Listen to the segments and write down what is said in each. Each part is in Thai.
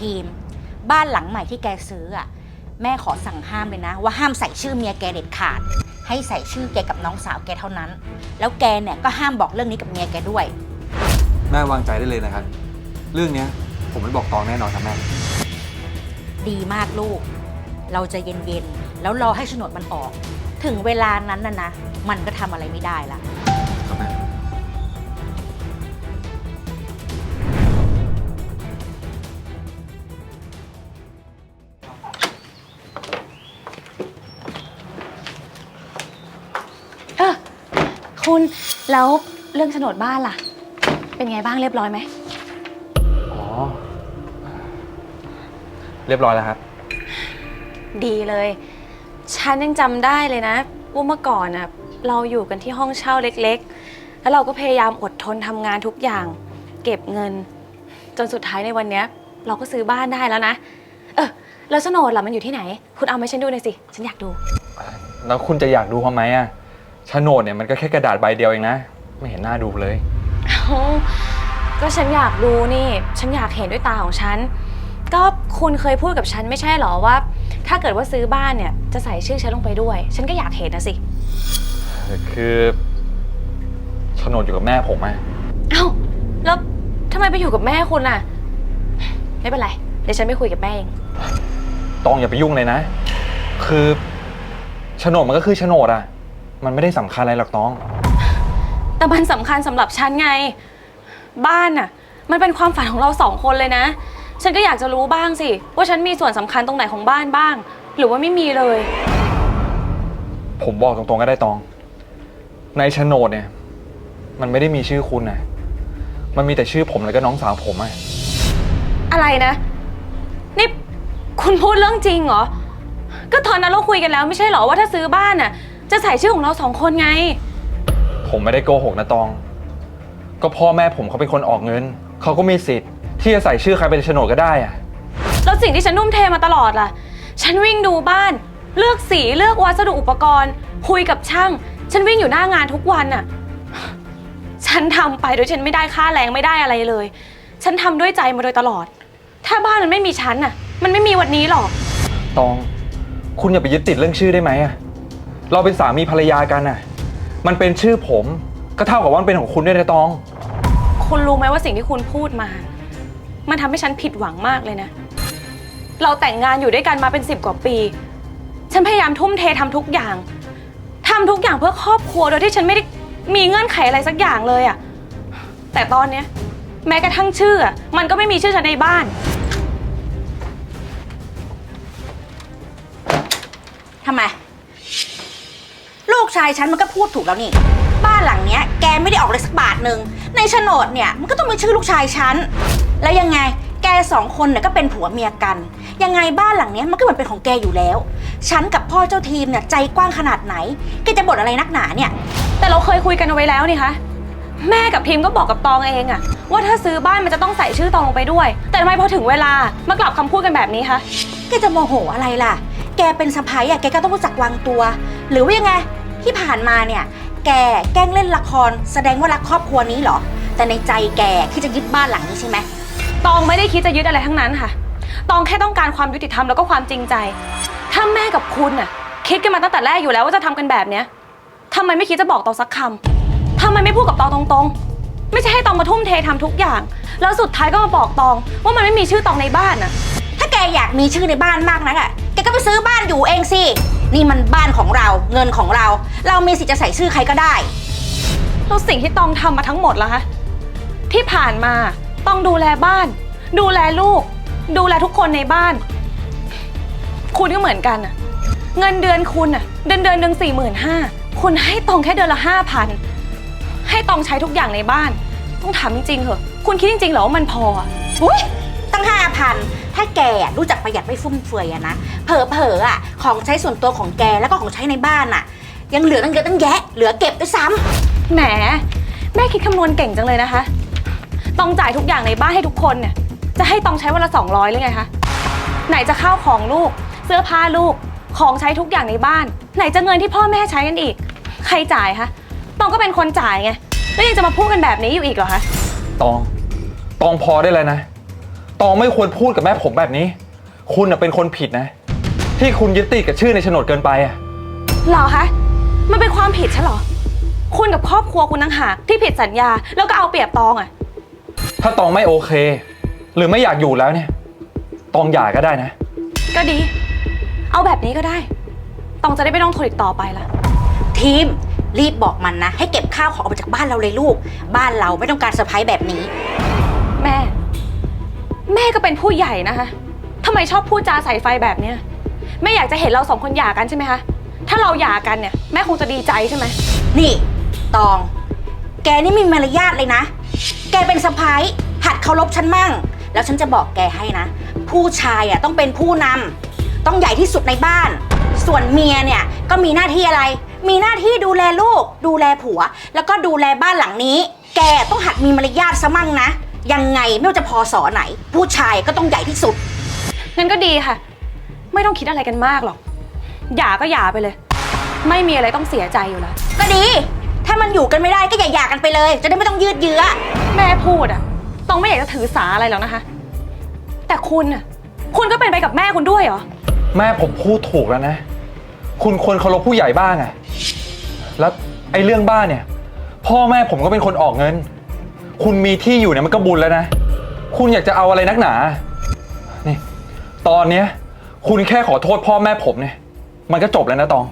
ทีม บ้านหลังใหม่ที่แกซื้ออะแม่ขอสั่งห้ามเลยนะ ว่าห้ามใส่ชื่อเมียแกเด็ดขาด ให้ใส่ชื่อแกกับน้องสาวแกเท่านั้น แล้วแกเนี่ยก็ห้ามบอกเรื่องนี้กับเมียแกด้วย แม่วางใจได้เลยนะครับ เรื่องเนี้ยผมไม่บอกตองแน่นอนครับแม่ ดีมากลูก เราจะเย็นๆ แล้วรอให้โฉนดมันออก ถึงเวลานั้นนะนะ มันก็ทำอะไรไม่ได้ละ คุณแล้วเรื่องโฉนดบ้านล่ะ เป็นไงบ้างเรียบร้อยไหม อ๋อ เรียบร้อยแล้วครับ ดีเลย ฉันยังจำได้เลยนะว่าเมื่อก่อนน่ะเราอยู่กันที่ห้องเช่าเล็กๆ แล้วเราก็พยายามอดทนทำงานทุกอย่าง เก็บเงิน จนสุดท้ายในวันเนี้ย เราก็ซื้อบ้านได้แล้วนะ เออแล้วโฉนดล่ะมันอยู่ที่ไหน คุณเอามาให้ฉันดูหน่อยสิ ฉันอยากดู แล้วคุณจะอยากดูเขาไหมอะ โฉนดเนี่ยมันก็แค่กระดาษใบเดียวเองนะ ไม่เห็นหน้าดูเลย เอ้าก็ฉันอยากดูนี่ ฉันอยากเห็นด้วยตาของฉัน ก็คุณเคยพูดกับฉันไม่ใช่เหรอว่า ถ้าเกิดว่าซื้อบ้านเนี่ยจะใส่ชื่อฉันลงไปด้วย ฉันก็อยากเห็นนะสิ คือโฉนดอยู่กับแม่ผมอะเอ้าแล้วทำไมไปอยู่กับแม่คุณน่ะ ไม่เป็นไร เดี๋ยวฉันไปคุยกับแม่เอง ตองอย่าไปยุ่งเลยนะ คือโฉนดมันก็คือโฉนดอะ มันไม่ได้สำคัญอะไรหรอกตอง แต่มันสำคัญสำหรับฉันไง บ้านน่ะ มันเป็นความฝันของเราสองคนเลยนะ ฉันก็อยากจะรู้บ้างสิ ว่าฉันมีส่วนสำคัญตรงไหนของบ้านบ้าง หรือว่าไม่มีเลย ผมบอกตรงๆก็ได้ตอง ในโฉนดเนี่ย มันไม่ได้มีชื่อคุณนะมันมีแต่ชื่อผมแล้วก็น้องสาวผมอะอะไรนะ นี่คุณพูดเรื่องจริงเหรอ ก็ตอนนั้นเราคุยกันแล้วไม่ใช่เหรอว่าถ้าซื้อบ้านน่ะ จะใส่ชื่อของเราสองคนไง ผมไม่ได้โกหกนะตอง ก็พ่อแม่ผมเขาเป็นคนออกเงิน เขาก็มีสิทธิ์ที่จะใส่ชื่อใครเป็นโฉนดก็ได้อะแล้วสิ่งที่ฉันนุ่มเทมาตลอดล่ะ ฉันวิ่งดูบ้าน เลือกสีเลือกวัสดุอุปกรณ์ คุยกับช่าง ฉันวิ่งอยู่หน้างานทุกวันน่ะ ฉันทำไปโดยฉันไม่ได้ค่าแรงไม่ได้อะไรเลย ฉันทำด้วยใจมาโดยตลอด ถ้าบ้านมันไม่มีฉันน่ะ มันไม่มีวันนี้หรอก ตอง คุณอย่าไปยึดติดเรื่องชื่อได้ไหมอะ เราเป็นสามีภรรยากันอะมันเป็นชื่อผม ก็เท่ากับว่ามันเป็นของคุณด้วยนะตอง คุณรู้ไหมว่าสิ่งที่คุณพูดมา มันทำให้ฉันผิดหวังมากเลยนะ เราแต่งงานอยู่ด้วยกันมาเป็นสิบกว่าปี ฉันพยายามทุ่มเททำทุกอย่างทำทุกอย่างเพื่อครอบครัวโดยที่ฉันไม่ได้มีเงื่อนไขอะไรสักอย่างเลยอะแต่ตอนเนี้ยแม้กระทั่งชื่ออะมันก็ไม่มีชื่อฉันในบ้าน ทำไมลูก ชายฉันมันก็พูดถูกแล้วนี่ บ้านหลังเนี้ยแกไม่ได้ออกเลยสักบาทหนึ่งในโฉนดเนี่ยมันก็ต้องมีชื่อลูกชายฉันแล้วยังไงแกสองคนเนี่ยก็เป็นผัวเมียกัน ยังไงบ้านหลังเนี้ยมันก็เหมือนเป็นของแกอยู่แล้ว ฉันกับพ่อเจ้าทีมเนี่ยใจกว้างขนาดไหนแกจะบ่นอะไรนักหนาเนี่ย แต่เราเคยคุยกันเอาไว้แล้วนี่คะ แม่กับทีมก็บอกกับตองเองอะว่าถ้าซื้อบ้านมันจะต้องใส่ชื่อตองลงไปด้วย แต่ทำไมพอถึงเวลามากลับคำพูดกันแบบนี้คะ แกจะโมโหอะไรล่ะ แกเป็นสะพ้ายอะแกก็ต้องรู้จักวางตัว หรือว่ายังไง ที่ผ่านมาเนี่ย แกแกล้งเล่นละคร แสดงว่ารักครอบครัวนี้เหรอ แต่ในใจแกที่จะยึดบ้านหลังนี้ใช่ไหม ตองไม่ได้คิดจะยึดอะไรทั้งนั้นค่ะ ตองแค่ต้องการความยุติธรรมแล้วก็ความจริงใจ ถ้าแม่กับคุณน่ะ คิดกันมาตั้งแต่แรกอยู่แล้วว่าจะทำกันแบบเนี้ยทำไมไม่คิดจะบอกตองสักคำทำไมไม่พูดกับตองตรงๆ ไม่ใช่ให้ตองมาทุ่มเททำทุกอย่าง แล้วสุดท้ายก็มาบอกตอง ว่ามันไม่มีชื่อตองในบ้านน่ะ ถ้าแกอยากมีชื่อในบ้านมากนักอะแกก็ไปซื้อบ้านอยู่เองสิ นี่มันบ้านของเราเงินของเรา เรามีสิทธิ์จะใส่ชื่อใครก็ได้ แล้วสิ่งที่ตองทำมาทั้งหมดล่ะคะ ที่ผ่านมาต้องดูแลบ้าน ดูแลลูก ดูแลทุกคนในบ้าน คุณก็เหมือนกันอะเงินเดือนคุณอะเดือนเดือนหนึ่งสี่หมื่นห้าคุณให้ตองแค่เดือนละห้าพันให้ตองใช้ทุกอย่างในบ้าน ต้องถามจริงๆเหอะ คุณคิดจริงๆเหรอว่ามันพออะอุ้ยตั้งห้าพัน ถ้าแกอะรู้จักประหยัดไม่ฟุ่มเฟือยอะนะเผลอๆอะของใช้ส่วนตัวของแกแล้วก็ของใช้ในบ้านอะยังเหลือตั้งเยอะตั้งแยะเหลือเก็บด้วยซ้ำ แหม แม่คิดคำนวณเก่งจังเลยนะคะ ต้องจ่ายทุกอย่างในบ้านให้ทุกคนเนี่ย จะให้ต้องใช้วันละ 200หรือไงคะ ไหนจะข้าวของลูก เสื้อผ้าลูก ของใช้ทุกอย่างในบ้าน ไหนจะเงินที่พ่อแม่ใช้กันอีก ใครจ่ายคะตองก็เป็นคนจ่ายไง แล้วยังจะมาพูดกันแบบนี้อยู่อีกเหรอคะ ตอง ตองพอได้เลยนะ ตองไม่ควรพูดกับแม่ผมแบบนี้ คุณน่ะเป็นคนผิดนะ ที่คุณยึดติดกับชื่อในโฉนดเกินไปอะเหรอคะ มันเป็นความผิดใช่เหรอ คุณกับครอบครัวคุณต่างหากที่ผิดสัญญาแล้วก็เอาเปรียบตองอะถ้าตองไม่โอเค หรือไม่อยากอยู่แล้วเนี่ย ตองหย่าก็ได้นะ ก็ดี เอาแบบนี้ก็ได้ ตองจะได้ไม่ต้องทนอีกต่อไปละ ทีม รีบบอกมันนะ ให้เก็บข้าวของออกไปจากบ้านเราเลยลูก บ้านเราไม่ต้องการเซอร์ไพรส์แบบนี้ แม่ แม่ก็เป็นผู้ใหญ่นะคะทำไมชอบพูดจาใส่ไฟแบบเนี้ยแม่อยากจะเห็นเราสองคนหย่ากันใช่ไหมคะ ถ้าเราหย่ากันเนี่ยแม่คงจะดีใจใช่ไหม นี่ ตอง แกนี่มีมารยาทเลยนะ แกเป็นสะพ้ายหัดเคารพฉันมั่ง แล้วฉันจะบอกแกให้นะ ผู้ชายอะต้องเป็นผู้นำต้องใหญ่ที่สุดในบ้าน ส่วนเมียเนี่ยก็มีหน้าที่อะไร มีหน้าที่ดูแลลูก ดูแลผัว แล้วก็ดูแลบ้านหลังนี้ แกต้องหัดมีมารยาทซะมั่งนะ ยังไงไม่ว่าจะพอสอไหน ผู้ชายก็ต้องใหญ่ที่สุด งั้นก็ดีค่ะ ไม่ต้องคิดอะไรกันมากหรอก หย่าก็หย่าไปเลย ไม่มีอะไรต้องเสียใจอยู่แล้ว ก็ดี ถ้ามันอยู่กันไม่ได้ก็อย่าหย่ากันไปเลย จะได้ไม่ต้องยืดเยื้อ แม่พูดอะต้องไม่อยากจะถือสาอะไรหรอกนะคะ แต่คุณอะคุณก็เป็นไปกับแม่คุณด้วยเหรอ แม่ผมพูดถูกแล้วนะ คุณควรเคารพผู้ใหญ่บ้างอะแล้วไอ้เรื่องบ้านเนี่ย พ่อแม่ผมก็เป็นคนออกเงิน คุณมีที่อยู่เนี่ยมันก็บุญแล้วนะ คุณอยากจะเอาอะไรนักหนา นี่ ตอนเนี้ย คุณแค่ขอโทษพ่อแม่ผมเนี่ย มันก็จบแล้วนะตอง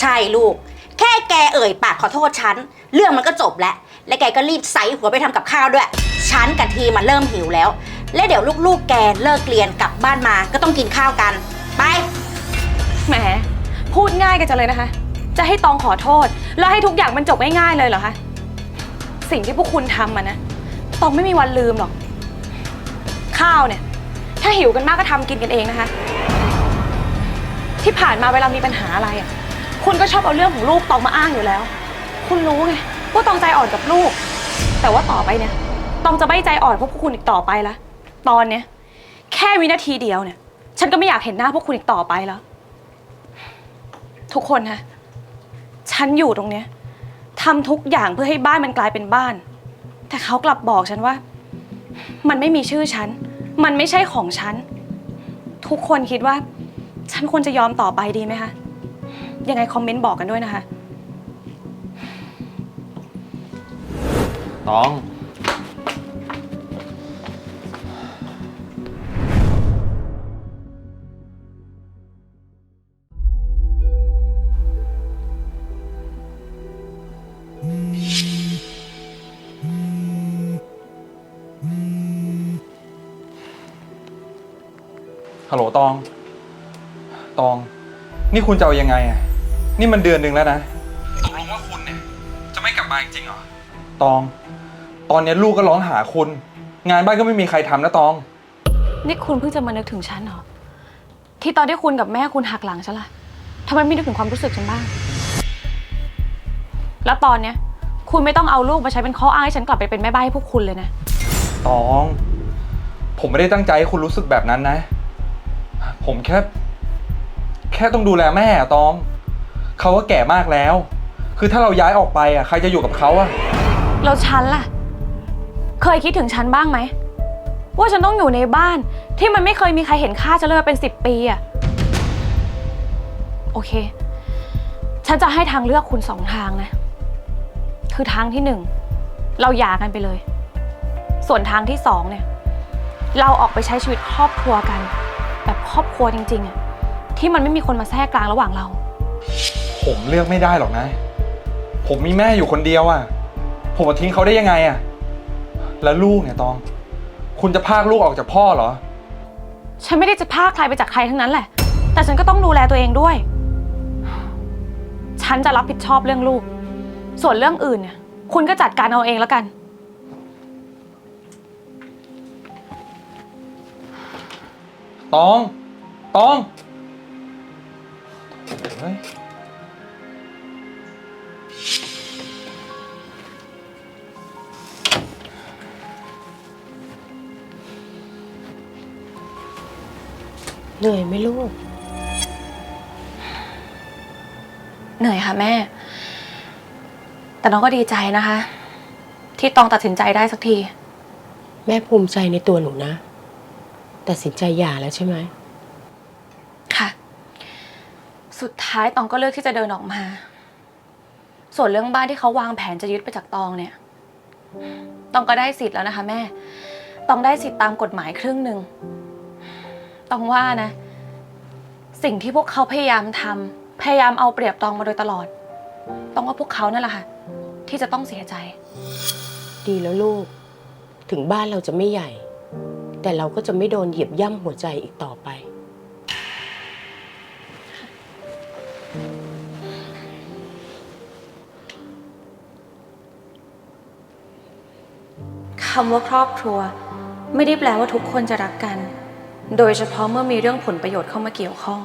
ใช่ลูก แค่แกเอ่ยปากขอโทษฉัน เรื่องมันก็จบแล้ว และแกก็รีบใส่หัวไปทำกับข้าวด้วย ฉันกับทีมันเริ่มหิวแล้ว และเดี๋ยวลูกๆ แกเลิกเรียนกลับบ้านมาก็ต้องกินข้าวกัน ไป แหม พูดง่ายกันจังเลยนะคะ จะให้ตองขอโทษ แล้วให้ทุกอย่างมันจบง่ายๆเลยเหรอคะ สิ่งที่พวกคุณทำอะนะตองไม่มีวันลืมหรอก ข้าวเนี่ย ถ้าหิวกันมากก็ทำกินกันเองนะคะ ที่ผ่านมาเวลามีปัญหาอะไรอะคุณก็ชอบเอาเรื่องของลูกตองมาอ้างอยู่แล้ว คุณรู้ไงว่าตองใจอ่อนกับลูก แต่ว่าต่อไปเนี่ยตองจะไม่ใจอ่อนพวกคุณอีกต่อไปละตอนเนี้ยแค่วินาทีเดียวเนี่ย ฉันก็ไม่อยากเห็นหน้าพวกคุณอีกต่อไปแล้ว ทุกคนนะฉันอยู่ตรงเนี้ย ทำทุกอย่างเพื่อให้บ้านมันกลายเป็นบ้าน แต่เขากลับบอกฉันว่า มันไม่มีชื่อฉัน มันไม่ใช่ของฉัน ทุกคนคิดว่า ฉันควรจะยอมต่อไปดีไหมคะ ยังไงคอมเมนต์บอกกันด้วยนะคะ ตอง ฮัลโหลตอง ตอง นี่คุณจะเอายังไงอะ นี่มันเดือนหนึ่งแล้วนะตกลงว่าคุณเนี่ย จะไม่กลับมาจริงเหรอ ตอง ตอนนี้ลูกก็ร้องหาคุณ งานบ้านก็ไม่มีใครทำนะตอง นี่คุณเพิ่งจะมานึกถึงฉันเหรอ ที่ตอนที่คุณกับแม่คุณหักหลังฉันล่ะทำไมไม่นึกถึงความรู้สึกฉันบ้าง แล้วตอนเนี้ย คุณไม่ต้องเอาลูกมาใช้เป็นข้ออ้างให้ฉันกลับไปเป็นแม่บ้านให้พวกคุณเลยนะ ตอง ผมไม่ได้ตั้งใจให้คุณรู้สึกแบบนั้นนะ ผมแค่ แค่ต้องดูแลแม่อะตอง เขาก็แก่มากแล้ว คือถ้าเราย้ายออกไปอะใครจะอยู่กับเขาอะ แล้วฉันล่ะ เคยคิดถึงฉันบ้างไหม ว่าฉันต้องอยู่ในบ้านที่มันไม่เคยมีใครเห็นค่าฉันเลยมาเป็นสิบปีอะโอเค ฉันจะให้ทางเลือกคุณสองทางนะ คือทางที่หนึ่ง เราหย่ากันไปเลย ส่วนทางที่สองเนี่ย เราออกไปใช้ชีวิตครอบครัวกัน รอบครัวจริงๆอะที่มันไม่มีคนมาแทรกกลางระหว่างเรา ผมเลือกไม่ได้หรอกนะ ผมมีแม่อยู่คนเดียวอะผมจะทิ้งเขาได้ยังไงอะแล้วลูกเนี่ยตอง คุณจะพากลูกออกจากพ่อเหรอ ฉันไม่ได้จะพากใครไปจากใครทั้งนั้นแหละ แต่ฉันก็ต้องดูแลตัวเองด้วย ฉันจะรับผิดชอบเรื่องลูก ส่วนเรื่องอื่นเนี่ยคุณก็จัดการเอาเองแล้วกัน ตอง ตองเฮ้ยเหนื่อยไหมลูก เหนื่อยค่ะแม่ แต่น้องก็ดีใจนะคะ ที่ตองตัดสินใจได้สักที แม่ภูมิใจในตัวหนูนะ ตัดสินใจหย่าแล้วใช่ไหมค่ะ สุดท้ายตองก็เลือกที่จะเดินออกมา ส่วนเรื่องบ้านที่เขาวางแผนจะยึดไปจากตองเนี่ย ตองก็ได้สิทธิ์แล้วนะคะ แม่ ตองได้สิทธิ์ตามกฎหมายครึ่งหนึ่ง ตองว่านะ สิ่งที่พวกเขาพยายามทำพยายามเอาเปรียบตองมาโดยตลอด ตองว่าพวกเขานั่นแหละค่ะ ที่จะต้องเสียใจ ดีแล้วลูก ถึงบ้านเราจะไม่ใหญ่ แต่เราก็จะไม่โดนเหยียบย่ำหัวใจอีกต่อไป คำว่าครอบครัว ไม่ได้แปลว่าทุกคนจะรักกัน โดยเฉพาะเมื่อมีเรื่องผลประโยชน์เข้ามาเกี่ยวข้อง